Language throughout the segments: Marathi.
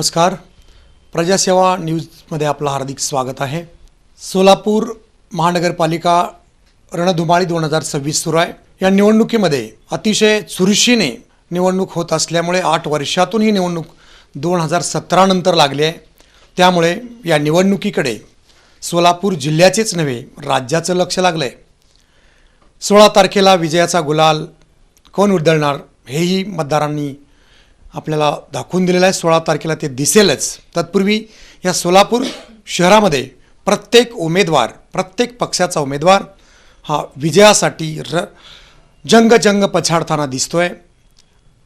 नमस्कार. प्रजासेवा न्यूजमध्ये आपलं हार्दिक स्वागत आहे. सोलापूर महानगरपालिका रणधुमाळी दोन हजार सव्वीस सुरू आहे. या निवडणुकीमध्ये अतिशय चुरशीने निवडणूक होत असल्यामुळे आठ वर्षातून ही निवडणूक दोन हजार सतरानंतर लागली आहे. त्यामुळे या निवडणुकीकडे सोलापूर जिल्ह्याचेच नव्हे राज्याचं लक्ष लागलं आहे सोळा तारखेला विजयाचा गुलाल कोण उधळणार हेही मतदारांनी आपल्याला दाखवून दिलेलं आहे सोळा तारखेला ते दिसेलच. तत्पूर्वी या सोलापूर शहरामध्ये प्रत्येक उमेदवार प्रत्येक पक्षाचा उमेदवार हा विजयासाठी र जंग जंग पछाडताना दिसतोय.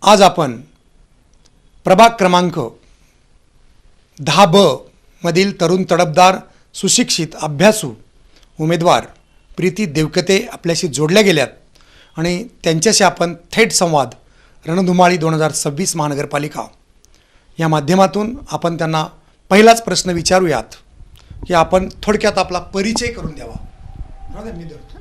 आज आपण प्रभाग क्रमांक दहा ब मधील तरुण तडफदार सुशिक्षित अभ्यासू उमेदवार प्रीती देवकते आपल्याशी जोडल्या गेल्यात आणि त्यांच्याशी आपण थेट संवाद रणधुमाळी दोन हजार सव्वीस महानगरपालिका. या माध्यमातून आपण त्यांना पहिलाच प्रश्न विचारूयात की आपण थोडक्यात आपला परिचय करून द्यावा.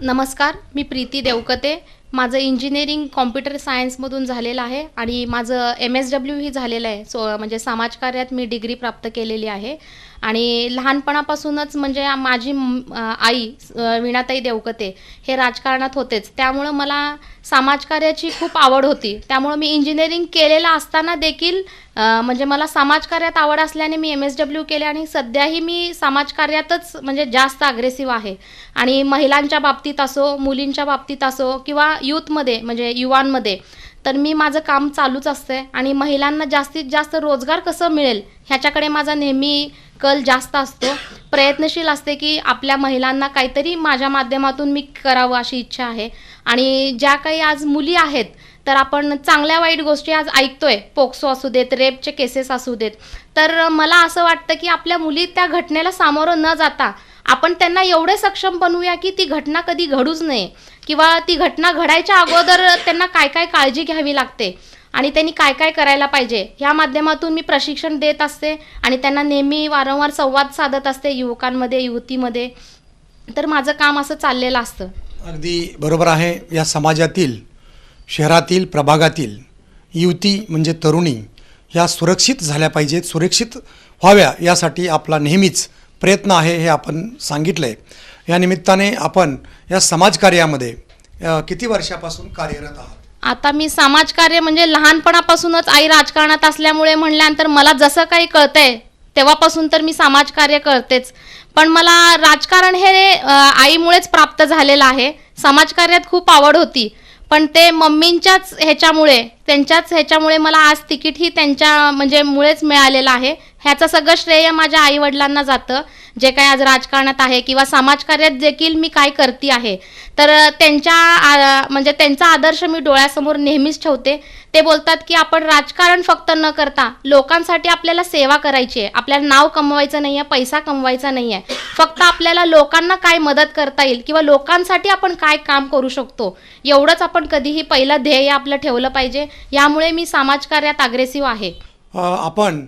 नमस्कार मी प्रीती देवकते. माझं इंजिनिअरिंग कॉम्प्युटर सायन्समधून झालेलं आहे आणि माझं एम एस डब्ल्यू ही झालेलं आहे. सो म्हणजे समाजकार्यात मी डिग्री प्राप्त केलेली आहे. आणि लहानपणापासूनच म्हणजे माझी आई विणाताई वीणाताई देवकते हे राजकारणात होतेच. त्यामुळं मला समाजकार्याची खूप आवड होती. त्यामुळं मी इंजिनिअरिंग केलेलं असताना देखील म्हणजे मला समाजकार्यात आवड असल्याने मी एम एस डब्ल्यू केले आणि सध्याही मी समाजकार्यातच म्हणजे जास्त अग्रेसिव्ह आहे. आणि महिलांच्या बाबतीत असो मुलींच्या बाबतीत असो किंवा यूथमध्ये म्हणजे युवांमध्ये तर मी माझं काम चालूच असते आणि महिलांना जास्तीत जास्त रोजगार कसं मिळेल? ह्याच्याकडे माझा नेहमी कल जास्त असतो. प्रयत्नशील असते की आपल्या महिलांना काहीतरी माझ्या माध्यमातून मी करावं अशी इच्छा आहे. आणि ज्या काही आज मुली आहेत तर आपण चांगल्या वाईट गोष्टी आज ऐकतोय. पोक्सो असू देत रेपचे केसेस असू देत. तर मला असं वाटतं की आपल्या मुली त्या घटनेला सामोरं न जाता आपण त्यांना एवढे सक्षम बनवूया की ती घटना कधी घडूच नये. किंवा ती घटना घडायच्या अगोदर त्यांना काय काय काळजी घ्यावी लागते. आणि त्यांनी काय काय करायला पाहिजे? ह्या माध्यमातून मी प्रशिक्षण देत असते आणि त्यांना नेहमी वारंवार संवाद साधत असते युवकांमध्ये युवतीमध्ये. तर माझं काम असं चाललेलं असतं. अगदी बरोबर आहे. या समाजातील शहरातील प्रभागातील युवती म्हणजे तरुणी ह्या सुरक्षित झाल्या पाहिजेत सुरक्षित व्हाव्या यासाठी आपला नेहमीच प्रयत्न आहे हे आपण सांगितलं आहे या निमित्ताने आपण या समाजकार्यामध्ये किती वर्षापासून कार्यरत आहात? आता मी समाजकार्य म्हणजे लहानपणापासूनच आई राजकारणात असल्यामुळे म्हणल्यानंतर मला जसं काही कळतंय तेव्हापासून तर मी समाजकार्य करतेच. पण मला राजकारण हे आईमुळेच प्राप्त झालेलं आहे. समाजकार्यात खूप आवड होती. पण ते मम्मींच्याच ह्याच्यामुळे त्यांच्याच ह्याच्यामुळे मला आज तिकीटही त्यांच्या म्हणजे मुळेच मिळालेलं आहे. ह्याचं सगळं श्रेय माझ्या आईवडिलांना जातं. जे काय आज राजकारणात आहे किंवा समाजकार्यात देखील मी काय करते आहे. तर त्यांच्या म्हणजे त्यांचा आदर्श मी डोळ्यासमोर नेहमीच ठेवते. ते बोलतात की आपण राजकारण फक्त न करता लोकांसाठी आपल्याला सेवा करायची आहे. आपल्याला नाव कमवायचं नाही आहे पैसा कमवायचा नाही आहे. फक्त आपल्याला लोकांना काय मदत करता येईल किंवा लोकांसाठी आपण काय काम करू शकतो एवढंच आपण कधीही पहिलं ध्येय आपलं ठेवलं पाहिजे. यामुळे मी समाजकार्यात अग्रेसिव्ह आहे. आपण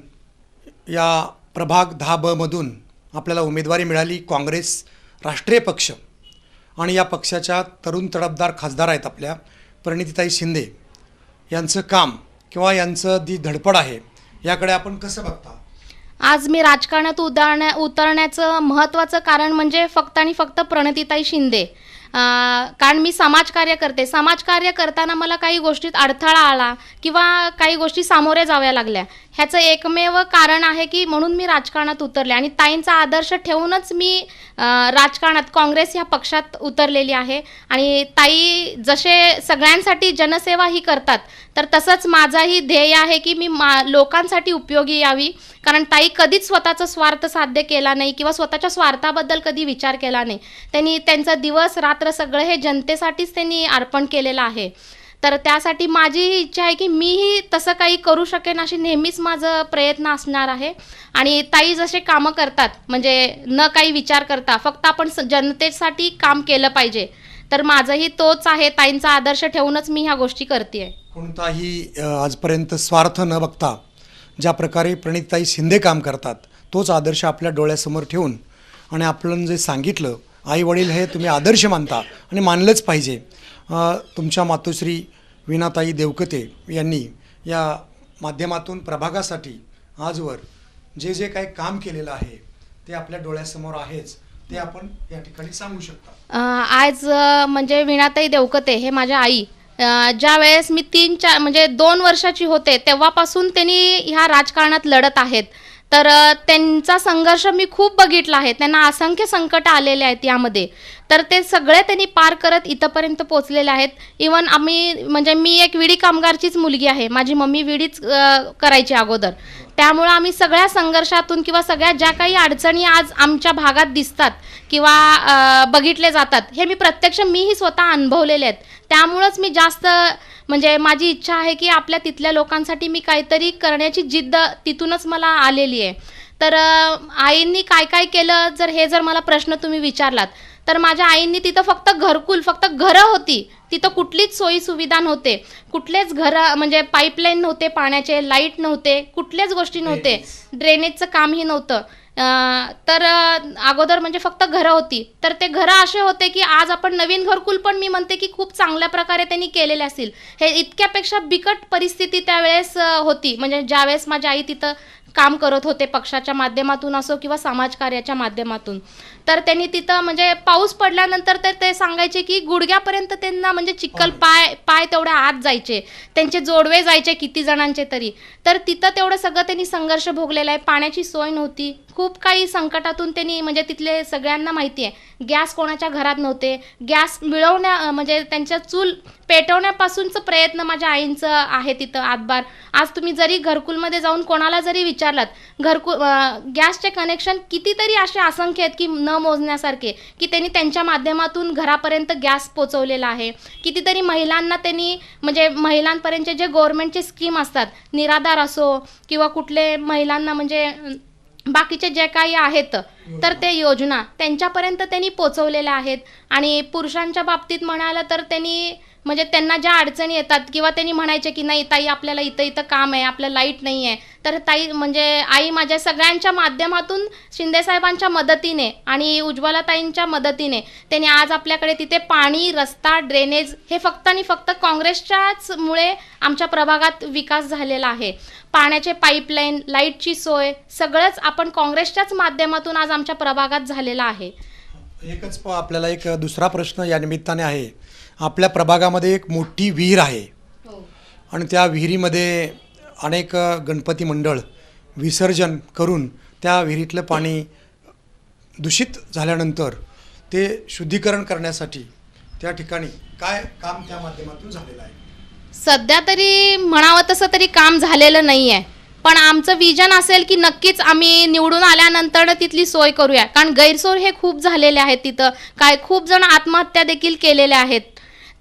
या प्रभाग दहा ब मधून आपल्याला उमेदवारी मिळाली काँग्रेस राष्ट्रीय पक्ष. आणि या पक्षाच्या तरुण तडफदार खासदार आहेत आपल्या परिणितीताई शिंदे. यांचं काम किंवा यांचं जी धडपड आहे याकडे आपण कसं बघता? आज मी राजकारणात उतरण्या उतरण्याचं महत्त्वाचं कारण म्हणजे फक्त आणि फक्त प्रणतिताई शिंदे. कारण मी समाजकार्य करते समाजकार्य करताना मला काही गोष्टीत अडथळा आला किंवा काही गोष्टी सामोरे जाव्या लागल्या. ह्याचं एकमेव कारण आहे की म्हणून मी राजकारणात उतरले आणि ताईंचा आदर्श ठेवूनच मी राजकारणात काँग्रेस ह्या पक्षात उतरलेली आहे. आणि ताई जसे सगळ्यांसाठी जनसेवा ही करतात तर तसंच माझाही ध्येय आहे की मी मा लोकांसाठी उपयोगी यावी. कारण ताई कधीच स्वतःचा स्वार्थ साध्य केला नाही किंवा स्वतःच्या स्वार्थाबद्दल कधी विचार केला नाही. त्यांनी त्यांचा दिवस रात्र सगळं हे जनतेसाठीच त्यांनी अर्पण केलेलं आहे. तर त्यासाठी माझी ही इच्छा आहे की मीही तसं काही करू शकेन अशी नेहमीच माझं प्रयत्न असणार आहे. आणि ताई जसे कामं करतात म्हणजे न काही विचार करता फक्त आपण स- जनतेसाठी काम केलं पाहिजे. तर माझंही तोच आहे ताईंचा आदर्श ठेवूनच मी ह्या गोष्टी करते कोणताही आजपर्यंत स्वार्थ न बघता ज्या प्रकारे प्रणितताई शिंदे काम करतात तोच आदर्श आपल्या डोळ्यासमोर ठेवून आणि आपण जे सांगितलं आई वडील हे तुम्ही आदर्श मानता आणि मानलंच पाहिजे. तुमच्या मातोश्री विनाताई देवकते यांनी या माध्यमातून प्रभागासाठी आजवर जे जे काही काम केलेलं आहे ते आपल्या डोळ्यासमोर आहेच ते आपण या ठिकाणी सांगू शकता. आज म्हणजे विनाताई देवकते हे माझ्या आई. ज्या वेळेस मी तीन चार म्हणजे दोन वर्षाची होते तेव्हापासून त्यांनी ह्या राजकारणात लढत आहेत. तर त्यांचा संघर्ष मी खूप बघितला आहे. त्यांना असंख्य संकट आलेले आहेत यामध्ये. तर ते सगळे त्यांनी पार करत इथंपर्यंत पोचलेले आहेत. इवन आम्ही म्हणजे मी एक विडी कामगारचीच मुलगी आहे. माझी मम्मी विडीच करायची अगोदर. त्यामुळं आम्ही सगळ्या संघर्षातून किंवा सगळ्या ज्या काही अडचणी आज आमच्या भागात दिसतात किंवा बघितले जातात हे मी प्रत्यक्ष मीही स्वतः अनुभवलेले आहेत. त्यामुळंच मी जास्त म्हणजे माझी इच्छा आहे की आपल्या तिथल्या लोकांसाठी मी काहीतरी करण्याची जिद्द तिथूनच मला आलेली आहे. तर आईंनी काय काय केलं जर हे जर मला प्रश्न तुम्ही विचारलात तर माझ्या आईंनी तिथं फक्त घरकुल फक्त घरं होती. तिथं कुठलीच सोयी सुविधा नव्हते. कुठलेच घरं म्हणजे पाईपलाईन नव्हते पाण्याचे लाइट नव्हते कुठल्याच गोष्टी नव्हते. ड्रेनेजचं कामही नव्हतं. तर अगोदर म्हणजे फक्त घरं होती. तर ते घरं असे होते की आज आपण नवीन घरकुल पण मी म्हणते की खूप चांगल्या प्रकारे त्यांनी केलेले असतील. हे इतक्यापेक्षा बिकट परिस्थिती त्यावेळेस होती. म्हणजे ज्यावेळेस माझी आई तिथं काम करत होते पक्षाच्या माध्यमातून असो किंवा समाजकार्याच्या माध्यमातून. तर त्यांनी तिथं म्हणजे पाऊस पडल्यानंतर तर ते सांगायचे की गुडघ्यापर्यंत त्यांना म्हणजे चिखल पाय पाय तेवढ्या आत जायचे. त्यांचे जोडवे जायचे किती जणांचे तरी. तर तिथं तेवढं सगळं त्यांनी संघर्ष भोगलेला आहे. पाण्याची सोय नव्हती. खूप काही संकटातून त्यांनी म्हणजे तिथले सगळ्यांना माहिती आहे. गॅस कोणाच्या घरात नव्हते. गॅस मिळवण्या म्हणजे त्यांच्या चूल पेटवण्यापासूनचं प्रयत्न माझ्या आईंचं आहे तिथं आतबार. आज तुम्ही जरी घरकुलमध्ये जाऊन कोणाला जरी विचारलात घरकुल गॅसचे कनेक्शन कितीतरी असे असंख्य आहेत की न मोजण्यासारखे की त्यांनी त्यांच्या माध्यमातून घरापर्यंत गॅस पोचवलेला आहे. कितीतरी महिलांना त्यांनी म्हणजे महिलांपर्यंतचे जे गव्हर्नमेंटचे स्कीम असतात निराधार असो किंवा कुठले महिलांना म्हणजे बाकीचे जे काही आहेत तर ते योजना त्यांच्यापर्यंत त्यांनी पोचवलेल्या आहेत. आणि पुरुषांच्या बाबतीत म्हणालं तर त्यांनी म्हणजे त्यांना ज्या अडचणी येतात किंवा त्यांनी म्हणायचे की नाही ताई आपल्याला इथं इथं काम आहे आपलं लाइट नाही आहे. तर ताई म्हणजे आई माझ्या सगळ्यांच्या माध्यमातून शिंदेसाहेबांच्या मदतीने आणि उज्ज्वलाताईंच्या मदतीने त्यांनी आज आपल्याकडे तिथे पाणी रस्ता ड्रेनेज हे फक्त आणि फक्त काँग्रेसच्याच मुळे आमच्या प्रभागात विकास झालेला आहे. पाण्याचे पाईपलाईन लाईटची सोय सगळंच आपण काँग्रेसच्याच माध्यमातून आज आमच्या प्रभागात झालेलं आहे. एकच आपल्याला एक दुसरा प्रश्न या निमित्ताने आहे. आपल्या प्रभागामध्ये एक मोठी विहीर आहे. आणि त्या विहिरीमध्ये अनेक गणपती मंडळ विसर्जन करून त्या विहिरीतलं पाणी दूषित झाल्यानंतर ते शुद्धीकरण करण्यासाठी त्या ठिकाणी काय काम त्या माध्यमातून झालेलं आहे? सध्या तरी म्हणावं तसं तरी काम झालेलं नाही आहे पण आमचं विजन असेल की नक्कीच आम्ही निवडून आल्यानंतर तिथली सोय करूया. कारण गैरसोय हे खूप झालेले आहेत तिथं. काय खूप जण आत्महत्या देखील केलेल्या आहेत.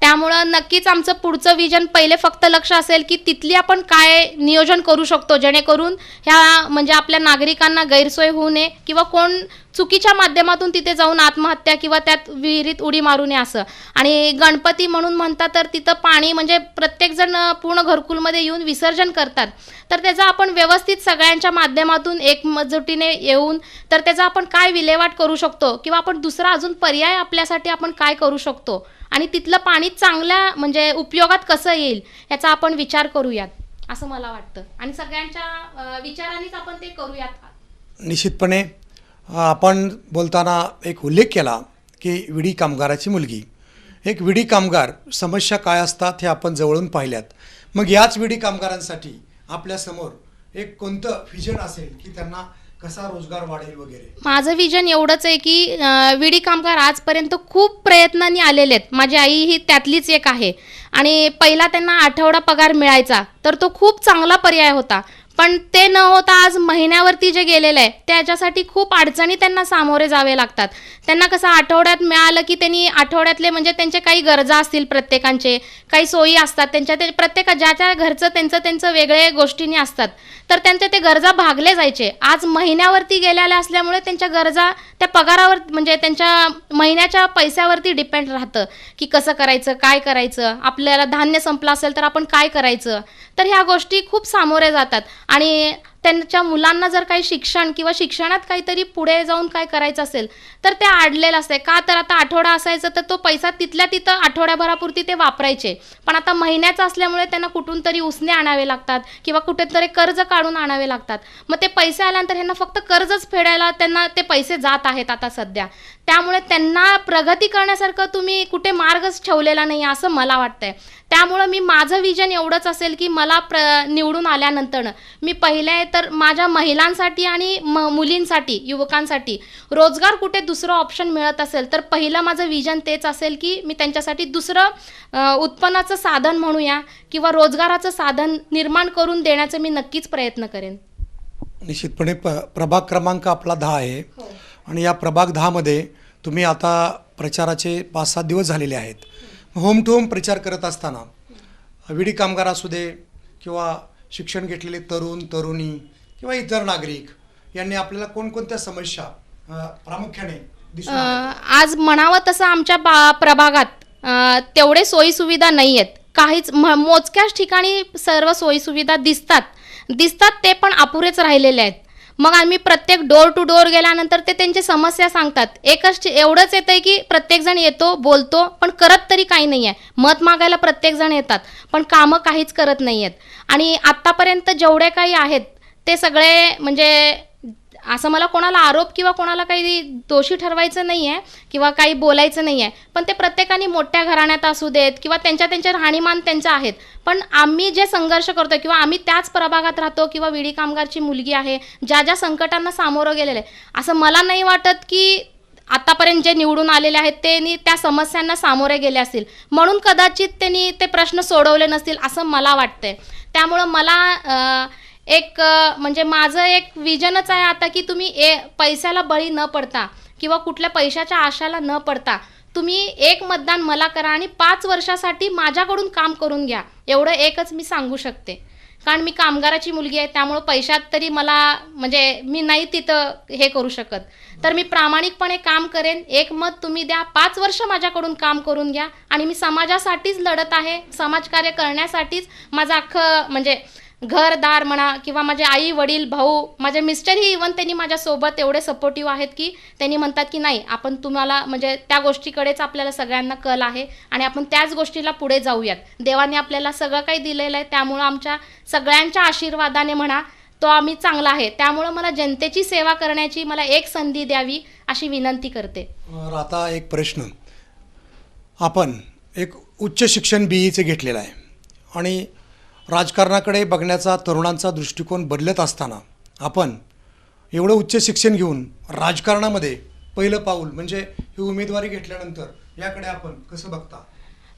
त्यामुळं नक्कीच आमचं पुढचं विजन पहिले फक्त लक्ष असेल की तिथली आपण काय नियोजन करू शकतो जेणेकरून ह्या म्हणजे आपल्या नागरिकांना गैरसोय होऊ नये किंवा कोण चुकीच्या माध्यमातून तिथे जाऊन आत्महत्या किंवा त्यात विहिरीत उडी मारू नये असं. आणि गणपती म्हणून म्हणतात तर तिथं पाणी म्हणजे प्रत्येकजण पूर्ण घरकुलमध्ये येऊन विसर्जन करतात. तर त्याचा आपण व्यवस्थित सगळ्यांच्या माध्यमातून एकमजुटीने येऊन तर त्याचा आपण काय विल्हेवाट करू शकतो किंवा आपण दुसरा अजून पर्याय आपल्यासाठी आपण काय करू शकतो? आणि तिथलं पाणी चांगल्या म्हणजे उपयोगात कसं येईल याचा आपण विचार करूयात असं मला वाटतं. आणि सगळ्यांच्या विचारानेच आपण ते करूयात. निश्चितपणे आपण बोलताना एक उल्लेख केला की विडी कामगाराची मुलगी. एक विडी कामगार समस्या काय असतात हे आपण जवळून पाहिल्यात. मग याच विडी कामगारांसाठी आपल्यासमोर एक कोणतं व्हिजन असेल की त्यांना कसा रोजगार वाढेल वगैरे? माझं विजन एवढंच आहे की अं, विडी कामगार आजपर्यंत खूप प्रयत्नांनी आलेले आहेत. माझी आई ही त्यातलीच एक आहे. आणि पहिला त्यांना आठवडा पगार मिळायचा तर तो खूप चांगला पर्याय होता. पण ते न होता आज महिन्यावरती जे गेलेलं आहे त्याच्यासाठी खूप अडचणी त्यांना सामोरे जावे लागतात. त्यांना कसं आठवड्यात मिळालं की त्यांनी आठवड्यातले म्हणजे त्यांचे काही गरजा असतील प्रत्येकांचे काही सोयी असतात त्यांच्या ते प्रत्येका ज्याच्या घरचं त्यांचं त्यांचं वेगळे गोष्टींनी असतात तर त्यांच्या ते गरजा भागले जायचे. आज महिन्यावरती गेलेल्या असल्यामुळे त्यांच्या गरजा त्या पगारावर म्हणजे त्यांच्या महिन्याच्या पैशावरती डिपेंड राहतं की कसं करायचं काय करायचं आपल्याला धान्य संपलं असेल तर आपण काय करायचं तर ह्या गोष्टी खूप सामोरे जातात. आणि त्यांच्या मुलांना जर काही शिक्षण किंवा शिक्षणात काहीतरी पुढे जाऊन काय करायचं असेल तर ते आडलेलं असते का तर आता आठवडा असायचं तर तो पैसा तिथल्या तिथं आठवड्याभरापुरती ते वापरायचे. पण आता महिन्याचा असल्यामुळे त्यांना कुठून तरी उसने आणावे लागतात किंवा कुठेतरी कर्ज काढून आणावे लागतात. मग ते पैसे आल्यानंतर ह्यांना फक्त कर्जच फेडायला त्यांना ते पैसे जात आहेत आता सध्या. त्यामुळे त्यांना प्रगती करण्यासारखं तुम्ही कुठे मार्गच ठेवलेला नाही असं मला वाटतंय. त्यामुळं मी माझं विजन एवढंच असेल की मला प्र निवडून आल्यानंतर मी पहिले तर माझ्या महिलांसाठी आणि म मुलींसाठी युवकांसाठी रोजगार कुठे दुसरं ऑप्शन मिळत असेल तर पहिलं माझं विजन तेच असेल की मी त्यांच्यासाठी दुसरं उत्पन्नाचं साधन म्हणूया किंवा रोजगाराचं साधन निर्माण करून देण्याचा मी नक्कीच प्रयत्न करेन. निश्चितपणे प प्रभाग क्रमांक आपला दहा आहे. आणि या प्रभाग दहामध्ये तुम्ही आता प्रचाराचे पाच सात दिवस झालेले आहेत. होम टू होम प्रचार करत असताना विडी कामगार असू दे किंवा शिक्षण घेतलेले तरुण तरुणी किंवा इतर नागरिक यांनी आपल्याला कोणकोणत्या समस्या प्रामुख्याने आज म्हणावं तसं आमच्या प्रभागात तेवढे सोयीसुविधा नाही आहेत. काहीच म मोजक्याच ठिकाणी सर्व सोयीसुविधा दिसतात. दिसतात ते पण अपुरेच राहिलेले आहेत. मग आम्ही प्रत्येक डोर टू डोर गेल्यानंतर ते त्यांची समस्या सांगतात. एकच एवढंच येतं आहे की प्रत्येकजण येतो बोलतो पण करत तरी काही नाही आहे मत मागायला प्रत्येकजण येतात पण कामं काहीच करत नाही आहेत आणि आत्तापर्यंत जेवढे काही आहेत ते सगळे म्हणजे असं मला कोणाला आरोप किंवा कोणाला काही दोषी ठरवायचं नाही आहे किंवा काही बोलायचं नाही आहे पण ते प्रत्येकाने मोठ्या घराण्यात असू देत किंवा त्यांच्या त्यांच्या राहणीमान त्यांच्या आहेत. पण आम्ही जे संघर्ष करतो किंवा आम्ही त्याच प्रभागात राहतो किंवा विडी कामगारची मुलगी आहे ज्या ज्या संकटांना सामोरं गेलेलं आहे असं मला नाही वाटत की आतापर्यंत जे निवडून आलेले आहेत त्यांनी त्या समस्यांना सामोरे गेले असतील. म्हणून कदाचित त्यांनी ते प्रश्न सोडवले नसतील असं मला वाटतंय. त्यामुळं मला एक म्हणजे माझं एक विजनच आहे आता की तुम्ही ए पैशाला बळी न पडता किंवा कुठल्या पैशाच्या आशाला न पडता तुम्ही एक मतदान मला करा आणि पाच वर्षासाठी माझ्याकडून काम करून घ्या. एवढं एकच मी सांगू शकते. कारण मी कामगाराची मुलगी आहे त्यामुळं पैशात तरी मला म्हणजे मी नाही तिथं हे करू शकत. तर मी प्रामाणिकपणे काम करेन एक मत तुम्ही द्या पाच वर्ष माझ्याकडून काम करून घ्या आणि मी समाजासाठीच लढत आहे समाजकार्य करण्यासाठीच माझं अख्खं म्हणजे घरदार म्हणा किंवा माझे आई वडील भाऊ माझे मिस्टरही इवन त्यांनी माझ्यासोबत एवढे सपोर्टिव्ह आहेत की त्यांनी म्हणतात की नाही आपण तुम्हाला म्हणजे त्या गोष्टीकडेच आपल्याला सगळ्यांना कल आहे आणि आपण त्याच गोष्टीला पुढे जाऊयात. देवाने आपल्याला सगळं काही दिलेलं आहे त्यामुळं आमच्या सगळ्यांच्या आशीर्वादाने म्हणा तो आम्ही चांगला आहे. त्यामुळं मला जनतेची सेवा करण्याची मला एक संधी द्यावी अशी विनंती करते. आता एक प्रश्न. आपण एक उच्च शिक्षण बी ईचे घेतलेलं आहे. आणि राजकारणाकडे बघण्याचा तरुणांचा दृष्टिकोन बदलत असताना आपण एवढं उच्च शिक्षण घेऊन राजकारणामध्ये पहिलं पाऊल म्हणजे ही उमेदवारी घेतल्यानंतर याकडे आपण कसं बघता?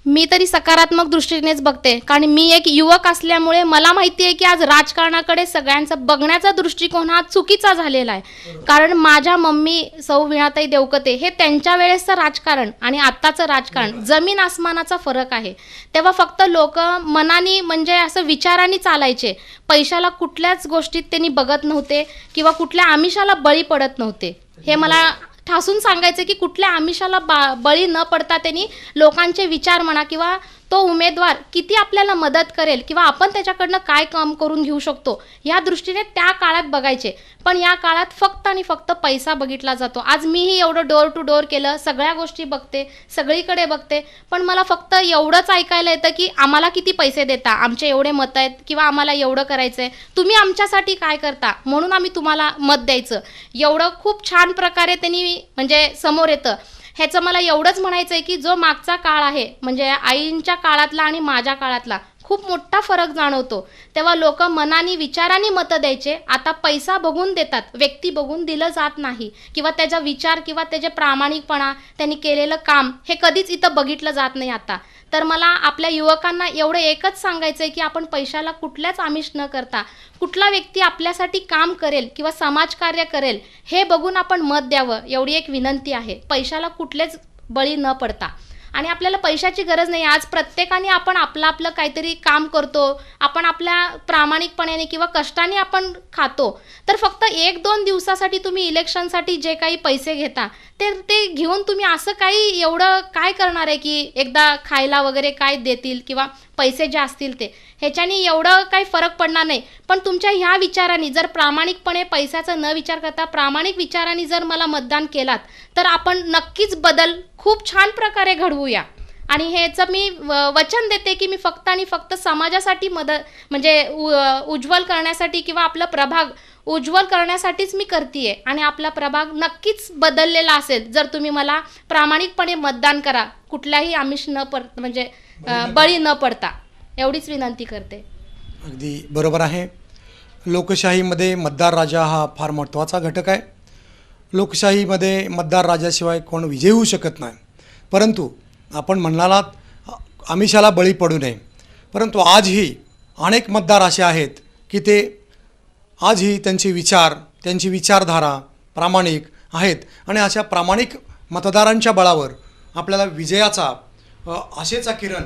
मी तरी सकारात्मक दृष्टीनेच बघते. कारण मी एक युवक असल्यामुळे मला माहिती आहे की आज राजकारणाकडे सगळ्यांचा बघण्याचा दृष्टिकोन हा चुकीचा झालेला आहे. कारण माझ्या मम्मी सौ विणाताई देवकते हे त्यांच्या वेळेसचं राजकारण आणि आत्ताचं राजकारण जमीन आसमानाचा फरक आहे. तेव्हा फक्त लोक मनाने म्हणजे असं विचारांनी चालायचे. पैशाला कुठल्याच गोष्टीत त्यांनी बघत नव्हते किंवा कुठल्या आमिषाला बळी पडत नव्हते. हे मला ठासून सांगायचं की कुठल्या आमिषाला बा बळी न पडता त्यांनी लोकांचे विचार म्हणा किंवा तो उमेदवार किती आपल्याला मदत करेल किंवा आपण त्याच्याकडनं काय काम करून घेऊ शकतो या दृष्टीने त्या काळात बघायचे. पण या काळात फक्त आणि फक्त पैसा बघितला जातो. आज मीही एवढं डोअर टू डोअर केलं सगळ्या गोष्टी बघते सगळीकडे बघते पण मला फक्त एवढंच ऐकायला येतं की आम्हाला किती पैसे देता आमचे एवढे मत आहेत किंवा आम्हाला एवढं करायचं आहे तुम्ही आमच्यासाठी काय करता? म्हणून आम्ही तुम्हाला मत द्यायचं. एवढं खूप छान प्रकारे त्यांनी म्हणजे समोर येतं. ह्याचं मला एवढंच म्हणायचं आहे की जो मागचा काळ आहे म्हणजे आईंच्या काळातला आणि माझ्या काळातला खूप मोठा फरक जाणवतो. तेव्हा लोक मनाने विचाराने मतं द्यायचे आता पैसा बघून देतात व्यक्ती बघून दिलं जात नाही. किंवा त्याचा विचार किंवा त्याचे प्रामाणिकपणा त्यांनी केलेलं काम हे कधीच इथं बघितलं जात नाही आता. तर मला आपल्या युवकांना एवढं एकच सांगायचं आहे की आपण पैशाला कुठल्याच आमिष न करता कुठला व्यक्ती आपल्यासाठी काम करेल किंवा समाजकार्य करेल हे बघून आपण मत द्यावं एवढी एक विनंती आहे. पैशाला कुठलेच बळी न पडता. आणि आपल्याला पैशाची गरज नाही. आज प्रत्येकाने आपण आपलं आपलं काहीतरी काम करतो. आपण आपल्या प्रामाणिकपणाने किंवा कष्टाने आपण खातो. तर फक्त एक दोन दिवसासाठी तुम्ही इलेक्शनसाठी जे काही पैसे घेता ते ते घेऊन तुम्ही असं काही एवढं काय करणार आहे की एकदा खायला वगैरे काय देतील किंवा पैसे जे असतील ते. ह्याच्याने एवढं काही फरक पडणार नाही. पण तुमच्या ह्या विचारांनी जर प्रामाणिकपणे पैशाचा न विचार करता प्रामाणिक विचारांनी जर मला मतदान केलात तर आपण नक्कीच बदल खूप छान प्रकारे घडवूया. आणि ह्याचं मी वचन देते की मी फक्त आणि फक्त समाजासाठी मदत म्हणजे उज्ज्वल करण्यासाठी किंवा आपला प्रभाग उज्ज्वल करण्यासाठीच मी करते आणि आपला प्रभाग नक्कीच बदललेला असेल जर तुम्ही मला प्रामाणिकपणे मतदान करा. कुठल्याही आमिष न पर म्हणजे बळी न पडता. एवढीच विनंती करते. अगदी बरोबर आहे. लोकशाहीमध्ये मतदार राजा हा फार महत्त्वाचा घटक आहे. लोकशाहीमध्ये मतदार राजाशिवाय कोण विजय होऊ शकत नाही. परंतु आपण म्हणालात आमिषाला बळी पडू नये. परंतु आजही अनेक मतदार असे आहेत की ते आजही त्यांचे विचार त्यांची विचारधारा प्रामाणिक आहेत आणि अशा प्रामाणिक मतदारांच्या बळावर आपल्याला विजयाचा आशेचा किरण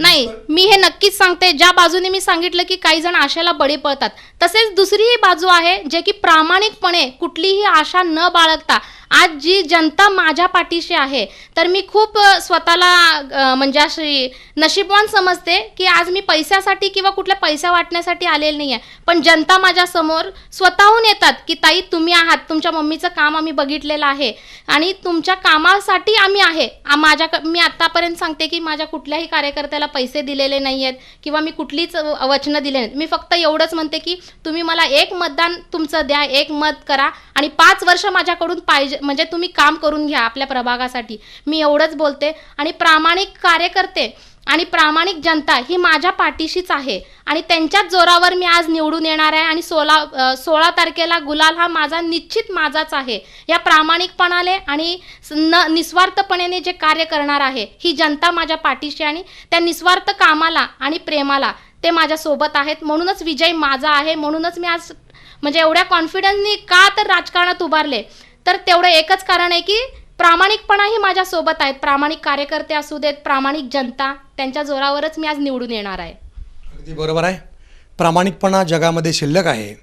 नाही मी हे नक्कीच सांगते. ज्या बाजूने मी सांगितलं की काही जण आशेला बळी पळतात तसेच दुसरीही बाजू आहे जे की प्रामाणिकपणे कुठलीही आशा न बाळगता आज जी जनता माझ्या पाठीशी आहे तर मी खूप स्वतःला म्हणजे अशी नशीबवान समजते की आज मी पैशासाठी किंवा कुठल्या पैसा वाटण्यासाठी आलेले नाही आहे पण जनता माझ्यासमोर स्वतःहून येतात की ताई तुम्ही आहात. तुमच्या मम्मीचं काम आम्ही बघितलेलं आहे आणि तुमच्या कामासाठी आम्ही आहे. माझ्या मी आत्तापर्यंत सांगते की माझ्या कुठल्याही कार्यकर्त्याला पैसे दिलेले नाही आहेत किंवा मी कुठलीच व- वचनं दिले नाहीत. मी फक्त एवढंच म्हणते की तुम्ही मला एक मतदान तुमचं द्या एक मत करा आणि पाच वर्ष माझ्याकडून पाहिजे म्हणजे तुम्ही काम करून घ्या आपल्या प्रभागासाठी. मी एवढंच बोलते. आणि प्रामाणिक कार्यकर्ते आणि प्रामाणिक जनता ही माझ्या पाठीशीच आहे. आणि त्यांच्याच जोरावर मी आज निवडून येणार आहे. आणि सोळा सोळा तारखेला गुलाल हा माझा निश्चित माझाच आहे. या प्रामाणिकपणाने आणि न निस्वार्थपणे जे कार्य करणार आहे ही जनता माझ्या पाठीशी आणि त्या निस्वार्थ कामाला आणि प्रेमाला ते माझ्यासोबत आहेत. म्हणूनच विजय माझा आहे. म्हणूनच मी आज म्हणजे एवढ्या कॉन्फिडन्सनी का तर राजकारणात उभारले? तर तेवढं एकच कारण आहे की प्रामाणिकपणाही माझ्यासोबत आहेत. प्रामाणिक कार्यकर्ते असू देत प्रामाणिक जनता त्यांच्या जोरावरच मी आज निवडून येणार आहे. अगदी बरोबर आहे. प्रामाणिकपणा जगामध्ये शिल्लक आहे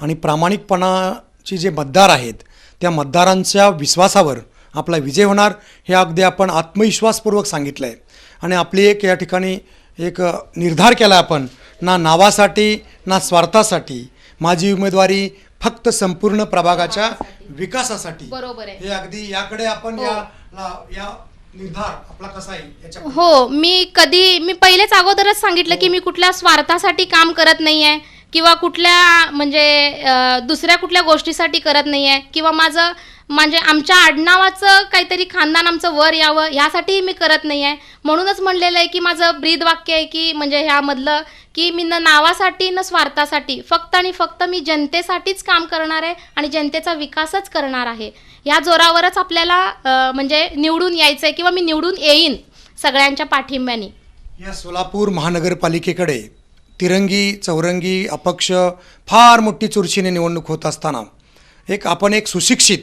आणि प्रामाणिकपणाचे जे मतदार आहेत त्या मतदारांच्या विश्वासावर आपला विजय होणार हे अगदी आपण आत्मविश्वासपूर्वक सांगितलं आहे आणि आपली एक या ठिकाणी एक निर्धार केला आपण ना नावासाठी ना स्वार्थासाठी. माझी उमेदवारी फक्त संपूर्ण प्रभागाच्या विकासासाठी. बरोबर आहे. हे अगदी याकडे आपण या ला- या निर्धार आपला कसा आहे याच्या हो मी कधी मी पहिलेच अगोदरच सांगितलं की मी कुठल्या स्वार्थासाठी काम करत नाही आहे किंवा कुठल्या म्हणजे दुसऱ्या कुठल्या गोष्टीसाठी करत नाही आहे किंवा माझं म्हणजे आमच्या आडनावाचं काहीतरी खानदान आमचं वर यावं ह्यासाठीही मी करत नाही आहे म्हणूनच म्हणलेलं आहे की माझं ब्रीद वाक्य आहे की म्हणजे ह्यामधलं की मी न नावासाठी न स्वार्थासाठी फक्त आणि फक्त मी जनतेसाठीच काम करणार आहे आणि जनतेचा विकासच करणार आहे. या जोरावरच आपल्याला म्हणजे निवडून यायचं आहे किंवा मी निवडून येईन सगळ्यांच्या पाठिंब्याने. या सोलापूर महानगरपालिकेकडे तिरंगी चौरंगी अपक्ष फार मोठी चुरशीने निवडणूक होत असताना एक आपण एक सुशिक्षित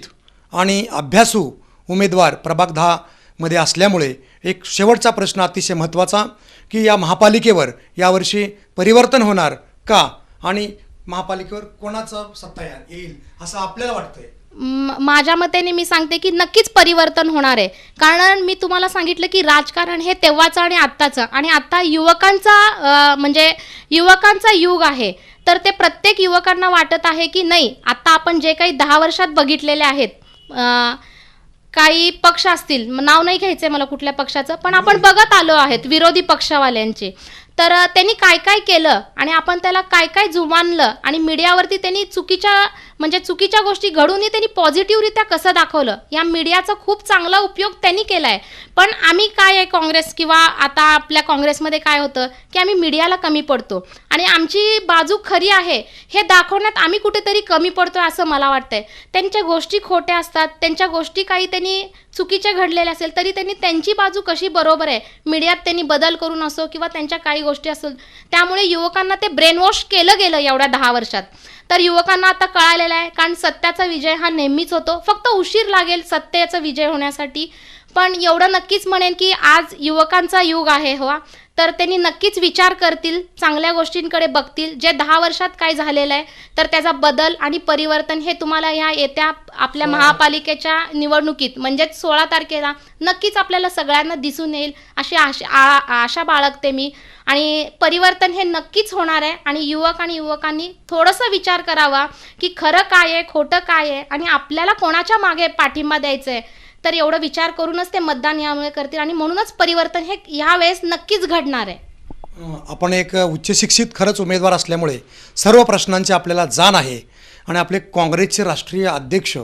आणि अभ्यासू उमेदवार प्रभाग दहामध्ये असल्यामुळे एक शेवटचा प्रश्न अतिशय महत्त्वाचा की या महापालिकेवर यावर्षी परिवर्तन होणार का? आणि महापालिकेवर कोणाचं सत्ता येईल असं आपल्याला वाटतंय. आहे माझ्या मतेने मी सांगते की नक्कीच परिवर्तन होणार आहे. कारण मी तुम्हाला सांगितलं की राजकारण हे तेव्हाचं आणि आत्ताचं. आणि आता युवकांचा म्हणजे युवकांचा युग आहे. तर ते प्रत्येक युवकांना वाटत आहे की नाही आता आपण जे काही दहा वर्षात बघितलेले आहेत काही पक्ष असतील नाव नाही घ्यायचंय मला कुठल्या पक्षाचं पण आपण बघत आलो आहेत विरोधी पक्षवाल्यांचे. तर त्यांनी काय काय केलं आणि आपण त्याला काय काय जुमानलं आणि मीडियावरती त्यांनी चुकीच्या म्हणजे चुकीच्या गोष्टी घडूनही त्यांनी पॉझिटिव्हरित्या कसं दाखवलं? या मीडियाचा खूप चांगला उपयोग त्यांनी केला आहे पण आम्ही काय आहे काँग्रेस किंवा आता आपल्या काँग्रेसमध्ये काय होतं की आम्ही मीडियाला कमी पडतो. आणि आमची बाजू खरी आहे हे दाखवण्यात आम्ही कुठेतरी कमी पडतो असं मला वाटतंय. त्यांच्या गोष्टी खोट्या असतात त्यांच्या गोष्टी काही त्यांनी चुकीच्या घडलेल्या असेल तरी त्यांनी त्यांची बाजू कशी बरोबर आहे? मीडियात त्यांनी बदल करून असो किंवा त्यांच्या काही गोष्टी असो त्यामुळे युवकांना ते ब्रेनवॉश केलं गेलं एवढ्या दहा वर्षात. तर युवकांना आता कळालेलं आहे कारण सत्याचा विजय हा नेहमीच होतो. फक्त उशीर लागेल सत्याचा विजय होण्यासाठी. पण एवढं नक्कीच म्हणेन की आज युवकांचा युग आहे हो. तर त्यांनी नक्कीच विचार करतील चांगल्या गोष्टींकडे बघतील. जे दहा वर्षात काय झालेलं आहे तर त्याचा बदल आणि परिवर्तन हे तुम्हाला ह्या येत्या आपल्या महापालिकेच्या निवडणुकीत म्हणजेच सोळा तारखेला नक्कीच आपल्याला सगळ्यांना दिसून येईल अशी आशा आशा बाळगते मी. आणि परिवर्तन हे नक्कीच होणार आहे आणि युवक आणि युवकांनी थोडंसं विचार करावा की खरं काय आहे खोटं काय आहे आणि आपल्याला कोणाच्या मागे पाठिंबा द्यायचा आहे. तर एवढं विचार करूनच ते मतदान यामुळे करतील आणि म्हणूनच परिवर्तन हे यावेळेस नक्कीच घडणार आहे. आपण एक उच्चशिक्षित खरंच उमेदवार असल्यामुळे सर्व प्रश्नांची आपल्याला जाण आहे आणि आपले काँग्रेसचे राष्ट्रीय अध्यक्ष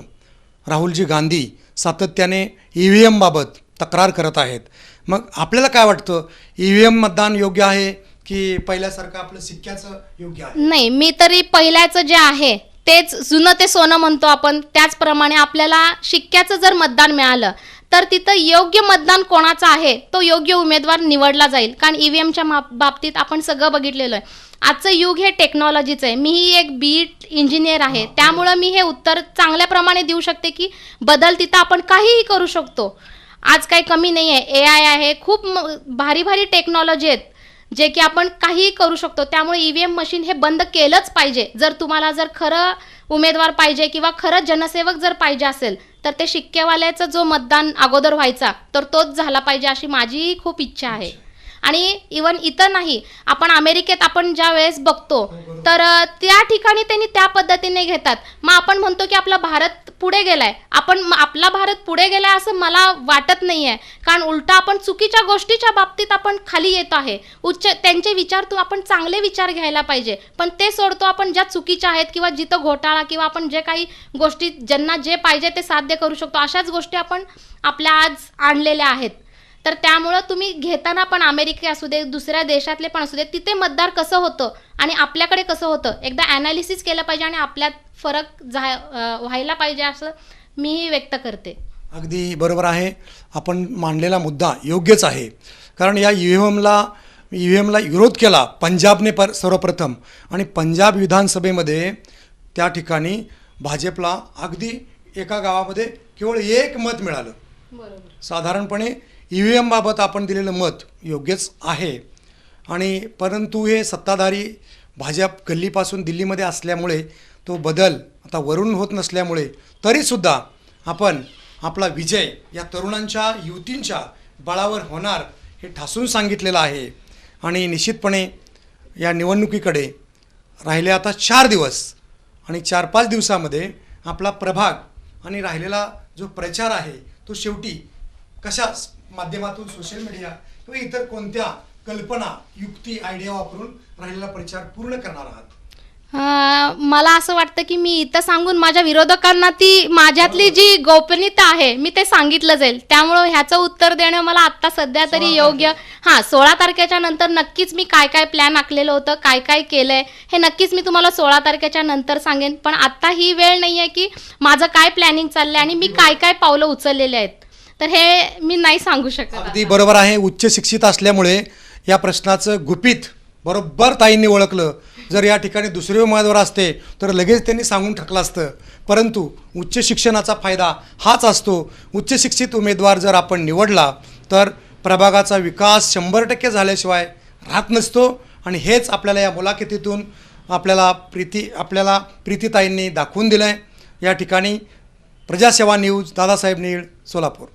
राहुलजी गांधी सातत्याने ई व्ही एमबाबत तक्रार करत आहेत. मग आपल्याला काय वाटतं? ई व्ही एम मतदान योग्य आहे की पहिल्यासारखं आपलं सिक्क्याचं योग्य आहे? नाही मी तरी पहिल्याचं जे आहे तेच जुनं ते सोनं म्हणतो आपण त्याचप्रमाणे आपल्याला शिक्क्याचं जर मतदान मिळालं तर तिथं योग्य मतदान कोणाचं आहे तो योग्य उमेदवार निवडला जाईल. कारण ई व्ही एमच्या बाबतीत आपण सगळं बघितलेलं आहे. आजचं युग हे टेक्नॉलॉजीचं आहे. मीही एक बी इंजिनियर आहे. त्यामुळं मी हे उत्तर चांगल्या प्रमाणे देऊ शकते की बदल तिथं आपण काहीही करू शकतो. आज काही कमी नाही आहे ए आय आहे. खूप म- भारी भारी टेक्नॉलॉजी आहेत. जे की आपण काहीही करू शकतो त्यामुळे ई व्ही एम मशीन हे बंद केलंच पाहिजे. जर तुम्हाला जर खरं उमेदवार पाहिजे किंवा खरं जनसेवक जर पाहिजे असेल तर ते शिक्केवाल्याचं जो मतदान अगोदर व्हायचा तर तोच झाला पाहिजे अशी माझी खूप इच्छा आहे. आणि इवन इथं नाही आपण अमेरिकेत आपण ज्या वेळेस बघतो तर त्या ठिकाणी त्यांनी त्या पद्धतीने घेतात. मग आपण म्हणतो की आपला भारत पुढे गेलाय. आपण आपला भारत पुढे गेलाय असं मला वाटत नाही आहे कारण उलटा आपण चुकीच्या गोष्टीच्या बाबतीत आपण खाली येतो आहे. उच्च त्यांचे विचार तू आपण चांगले विचार घ्यायला पाहिजे. पण ते सोडतो आपण ज्या चुकीच्या आहेत किंवा जिथं घोटाळा किंवा आपण जे काही गोष्टी ज्यांना जे पाहिजे ते साध्य करू शकतो अशाच गोष्टी आपण आपल्या आज आणलेल्या आहेत. तर त्यामुळं तुम्ही घेताना पण अमेरिके असू दे दुसऱ्या देशातले पण असू दे तिथे मतदार कसं होतं आणि आपल्याकडे कसं होतं? एकदा ॲनालिसिस केलं पाहिजे आणि आपल्यात फरक जा व्हायला पाहिजे असं मीही व्यक्त करते. अगदी बरोबर आहे. आपण मांडलेला मुद्दा योग्यच आहे. कारण या ई व्ही एमला ई व्ही एमला विरोध केला पंजाबने पर सर्वप्रथम. आणि पंजाब विधानसभेमध्ये त्या ठिकाणी भाजपला अगदी एका गावामध्ये केवळ एक मत मिळालं. बरोबर. साधारणपणे ई व्ही एमबाबत आपण दिलेलं मत योग्यच आहे. आणि परंतु हे सत्ताधारी भाजप गल्लीपासून दिल्लीमध्ये असल्यामुळे तो बदल आता वरून होत नसल्यामुळे तरीसुद्धा आपण आपला विजय या तरुणांच्या युवतींच्या बळावर होणार हे ठासून सांगितलेलं आहे. आणि निश्चितपणे या निवडणुकीकडे राहिले आता चार दिवस आणि चार पाच दिवसामध्ये आपला प्रभाग आणि राहिलेला जो प्रचार आहे तो शेवटी कशा माध्यमातून सोशल मीडिया किंवा इतर कोणत्या कल्पना युक्ती आयडिया वापरून राहिलेला प्रचार पूर्ण करणार आहात? मला असं वाटतं की मी इथं सांगून माझ्या विरोधकांना ती माझ्यातली जी गोपनीयता आहे मी ते सांगितलं जाईल. त्यामुळं ह्याचं उत्तर देणं मला आत्ता सध्या तरी योग्य. हां सोळा तारखेच्या नंतर नक्कीच मी काय काय प्लॅन आखलेलं होतं काय काय केलंय हे नक्कीच मी तुम्हाला सोळा तारखेच्या नंतर सांगेन. पण आत्ता ही वेळ नाही आहे की माझं काय प्लॅनिंग चाललंय आणि मी काय काय पावलं उचललेले आहेत. तर हे मी नाही सांगू शकत अगदी बरोबर आहे. उच्च शिक्षित असल्यामुळे या प्रश्नाचं गुपित बरोबर ताईंनी ओळखलं. जर या ठिकाणी दुसरे उमेदवार असते तर लगेच त्यांनी सांगून टाकलं असतं. परंतु उच्च शिक्षणाचा फायदा हाच असतो. उच्च शिक्षित उमेदवार जर आपण निवडला तर प्रभागाचा विकास शंभर टक्के झाल्याशिवाय राहत नसतो. आणि हेच आपल्याला या मुलाखतीतून आपल्याला प्रीती आपल्याला प्रीतीताईंनी दाखवून दिलं आहे या ठिकाणी प्रजासेवा न्यूज दादासाहेब नीळ सोलापूर.